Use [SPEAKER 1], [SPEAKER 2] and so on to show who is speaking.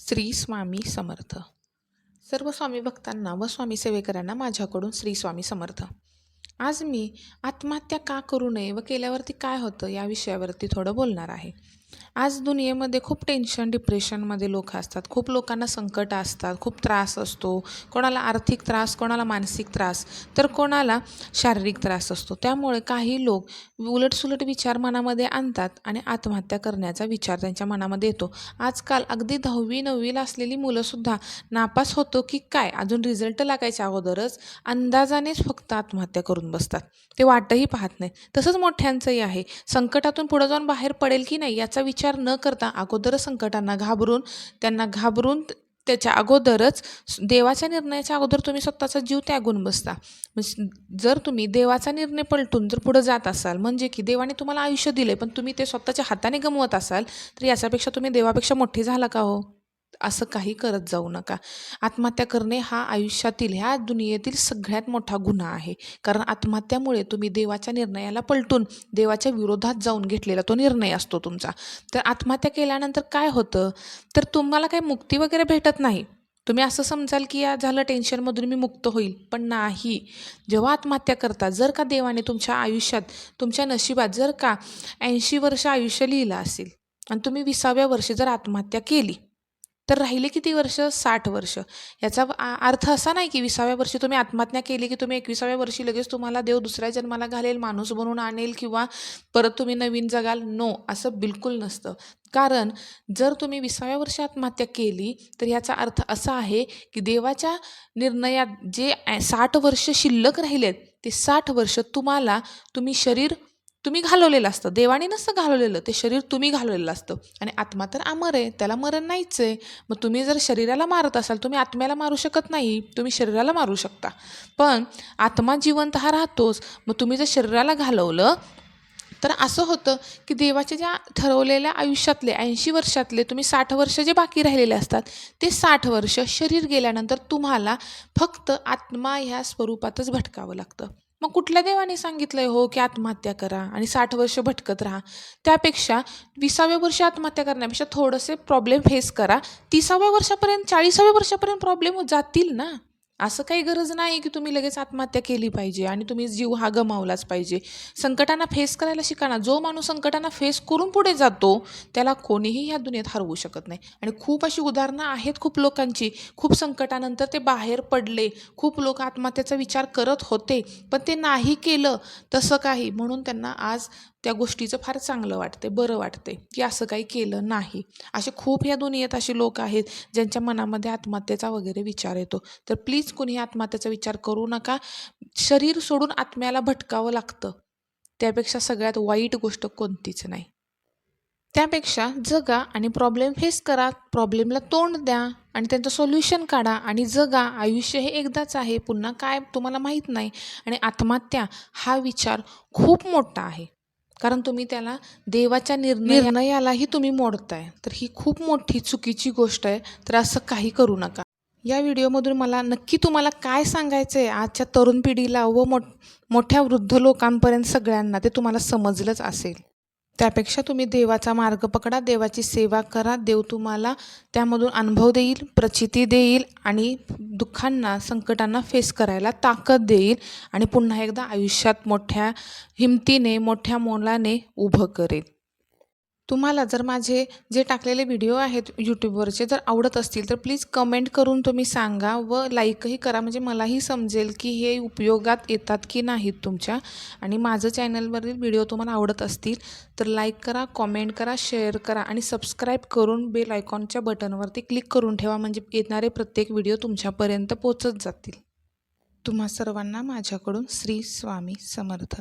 [SPEAKER 1] श्री स्वामी समर्थ. सर्व स्वामी भक्तांना व स्वामी सेवेकरांना माझ्याकडून श्री स्वामी समर्थ. आज मी आत्महत्या का करू नये व केल्यावरती काय होतं या विषयावरती थोडं बोलणार आहे. आज दुनियेमध्ये खूप टेन्शन डिप्रेशनमध्ये लोक असतात. खूप लोकांना संकट असतात. खूप त्रास असतो. कोणाला आर्थिक त्रास कोणाला मानसिक त्रास तर कोणाला शारीरिक त्रास असतो. त्यामुळे काही लोक उलटसुलट विचार मनामध्ये आणतात आणि आत्महत्या करण्याचा विचार त्यांच्या मनामध्ये येतो. आजकाल अगदी दहावी नववीला असलेली मुलंसुद्धा नापास होतो की काय? अजून रिझल्ट लागायच्या अगोदरच अंदाजानेच फक्त आत्महत्या करून बसतात. ते वाटही पाहत नाही. तसंच मोठ्यांचंही आहे. संकटातून पुढं जाऊन बाहेर पडेल की नाही याचा विचार न करता अगोदरच संकटांना घाबरून त्यांना घाबरून त्याच्या अगोदरच देवाच्या निर्णयाच्या अगोदर तुम्ही स्वतःचा जीव त्यागून बसता. म्हणजे जर तुम्ही देवाचा निर्णय पलटून जर पुढं जात असाल म्हणजे की देवाने तुम्हाला आयुष्य दिले पण तुम्ही ते स्वतःच्या हाताने गमवत असाल तर याच्यापेक्षा तुम्ही देवापेक्षा मोठे झाला का हो? असं काही करत जाऊ नका. आत्महत्या करणे हा आयुष्यातील ह्या दुनियेतील सगळ्यात मोठा गुन्हा आहे. कारण आत्महत्यामुळे तुम्ही देवाच्या निर्णयाला पलटून देवाच्या विरोधात जाऊन घेतलेला तो निर्णय असतो तुमचा. तर आत्महत्या केल्यानंतर काय होतं? तर तुम्हाला काही मुक्ती वगैरे भेटत नाही. तुम्ही असं समजाल की या झालं टेन्शनमधून मी मुक्त होईल. पण नाही. जेव्हा आत्महत्या करता जर का देवाने तुमच्या आयुष्यात तुमच्या नशिबात जर का ऐंशी वर्ष आयुष्य लिहिलं असेल आणि तुम्ही विसाव्या वर्षी जर आत्महत्या केली तर राहिले किती वर्ष? साठ वर्ष. याचा आ- अर्थ असा नाही की विसाव्या वर्षी तुम्ही आत्महत्या केली की तुम्ही एकविसाव्या वर्षी लगेच तुम्हाला देव दुसऱ्या जन्माला घालेल माणूस बनवून आणेल किंवा परत तुम्ही नवीन जगाल. नो असं बिलकुल नसतं. कारण जर तुम्ही विसाव्या वर्षी आत्महत्या केली तर याचा अर्थ असा आहे की देवाच्या निर्णयात जे साठ वर्ष शिल्लक राहिलेत ते साठ वर्ष तुम्हाला तुम्ही शरीर तुम्ही घालवलेलं असतं. देवाने नसतं घालवलेलं. ते शरीर तुम्ही घालवलेलं असतं. आणि आत्मा तर अमर आहे. त्याला मरण नाहीच आहे. मग तुम्ही जर शरीराला मारत असाल तुम्ही आत्म्याला मारू शकत नाही. तुम्ही शरीराला मारू शकता. पण आत्मा जिवंत हा राहतोच. मग तुम्ही जर शरीराला घालवलं तर असं होतं की देवाच्या ज्या ठरवलेल्या आयुष्यातले ऐंशी वर्षातले तुम्ही साठ वर्ष जे बाकी राहिलेले असतात ते साठ वर्ष शरीर गेल्यानंतर तुम्हाला फक्त आत्मा ह्या स्वरूपातच भटकावं लागतं. मग कुठल्या देवाने सांगितलंय हो की आत्महत्या करा आणि साठ वर्ष भटकत राहा. त्यापेक्षा विसाव्या वर्षी आत्महत्या करण्यापेक्षा थोडंसे प्रॉब्लेम फेस करा. तिसाव्या वर्षापर्यंत चाळीसाव्या वर्षापर्यंत प्रॉब्लेम जातील ना? असं काही गरज नाही की तुम्ही लगेच आत्महत्या केली पाहिजे आणि तुम्ही जीव हा गमावलाच पाहिजे. संकटांना फेस करायला शिकाना जो माणूस संकटांना फेस करून पुढे जातो त्याला कोणीही ह्या दुनियेत हरवू शकत नाही. आणि खूप अशी उदाहरणं आहेत खूप लोकांची. खूप संकटानंतर ते बाहेर पडले. खूप लोक आत्महत्येचा विचार करत होते पण ते नाही केलं. तसं काही. म्हणून त्यांना आज त्या गोष्टीचं फार चांगलं वाटते बरं वाटते की असं काही केलं नाही. असे खूप या दुनियेत असे लोक आहेत ज्यांच्या मनामध्ये आत्महत्येचा वगैरे विचार येतो. तर प्लीज कुणी आत्महत्येचा विचार करू नका. शरीर सोडून आत्म्याला भटकावं लागतं. त्यापेक्षा सगळ्यात वाईट गोष्ट कोणतीच नाही. त्यापेक्षा जगा आणि प्रॉब्लेम फेस करा प्रॉब्लेमला तोंड द्या आणि त्यांचं सोल्युशन काढा आणि जगा. आयुष्य हे एकदाच आहे पुन्हा काय तुम्हाला माहीत नाही. आणि आत्महत्या हा विचार खूप मोठा आहे. कारण तुम्ही त्याला देवाच्या निर्णय निर्णयालाही तुम्ही मोडताय. तर ही खूप मोठी चुकीची गोष्ट आहे. तर असं काही करू नका. या व्हिडिओमधून मला नक्की तुम्हाला काय सांगायचं आहे आजच्या तरुण पिढीला व मोठ मोठ्या वृद्ध लोकांपर्यंत सगळ्यांना ते तुम्हाला समजलंच असेल. त्यापेक्षा तुम्ही देवाचा मार्ग पकडा देवाची सेवा करा देव तुम्हाला त्यामधून अनुभव देईल प्रचिती देईल आणि दुःखांना संकटांना फेस करायला ताकद देईल आणि पुन्हा एकदा आयुष्यात मोठ्या हिमतीने मोठ्या मोलाने उभं करेल. तुम्हाला जर माझे जे टाकलेले व्हिडिओ आहेत यूट्यूबवरचे जर आवडत असतील तर प्लीज कमेंट करून तुम्ही सांगा व लाईकही करा. म्हणजे मलाही समजेल की हे उपयोगात येतात की नाहीत तुमच्या. आणि माझं चॅनलवरील व्हिडिओ तुम्हाला आवडत असतील तर लाईक करा कॉमेंट करा शेअर करा आणि सबस्क्राईब करून बेल आयकॉनच्या बटनवरती क्लिक करून ठेवा. म्हणजे येणारे प्रत्येक व्हिडिओ तुमच्यापर्यंत पोचत जातील. तुम्हा सर्वांना माझ्याकडून श्री स्वामी समर्थ.